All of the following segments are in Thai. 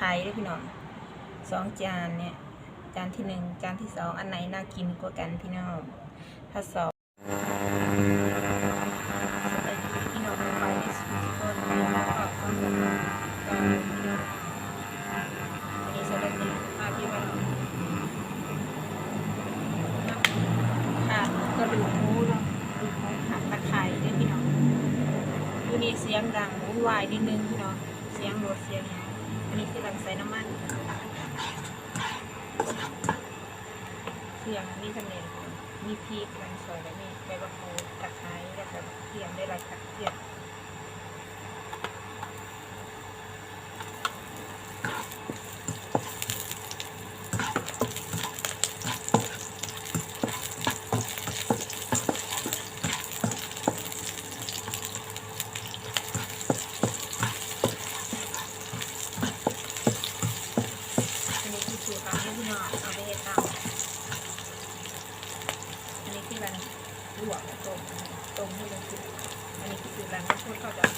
ไคร้ด้วยพี่น้องสองจานเนี่ย จานที่หนึ่งจานที่สองอันไหนน่ากินกว่ากันพี่น้องถ้าสอบสวัสดีพี่น้องไปในสุดคนแล้วก็คนกันก็พี่น้องวันนี้สวัสดีมาพี่วันค่ะกระดูกหมูเนาะกระดูกหมูผัดตะไคร้ด้วยพี่น้องอยู่นี่เสียงดังวุ่นวายนิดนึงพี่น้อง ส่น้ำมันเสียงมีจำเนียนมีพริกแมงซอยและมีใบมะกรูดตะไคร้แล้วก็เทียมได้หลายค่ะเทียมอันนี้คือสูตรของพี่น้องเอาไปเฮ็ดตามอันนี้คือรัน ลวกต้มต้มให้มันสุกอันนี้คือสูตรรันบางคนเขาจะ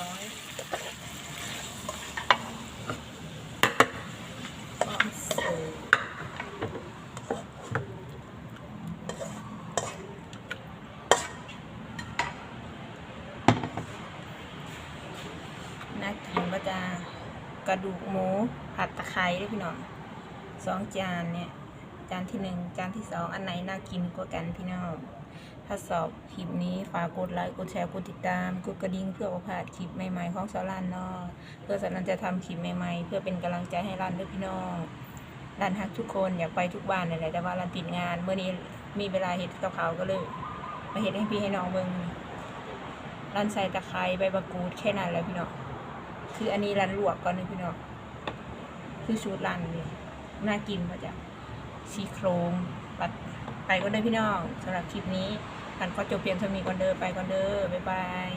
เรียบร้อยน่ากินก็จะกระดูกหมูผัดตะไคร้ด้วยพี่น้องสองจานเนี่ย จานที่หนึ่งจานที่สองอันไหนน่ากินกว่ากันพี่น้อง ถ้าสอบคลิปนี้ฝากกดไลค์กดแชร์กดติดตามกดกระดิ่งเพื่อประพลาดคลิปใหม่ๆของสาวรันเนาะเพื่อสาวรันจะทำคลิปใหม่ๆ เพื่อเป็นกำลังใจให้รันด้วยพี่น้องรันฮักทุกคนอยากไปทุกบ้านเลยแหละแต่ว่ารันติดงานเมื่อนี้มีเวลาเห็ดกับเขาก็เลยมาเห็ดให้พี่ให้น้องเบิ่งรันใส่ตะไคร้ใบมะกรูดแค่นั้นแหล้วพี่น้องคืออันนี้รันลวกก่อนนะพี่น้องคือชูดรันเลยน่ากินมาจาก ซี่โครงปัดไปก็ได้พี่น้องสำหรับคลิปนี้กันก็จบเพียงเท่านี้ก่อนเด้อไปก่อนเด้อบ๊ายบาย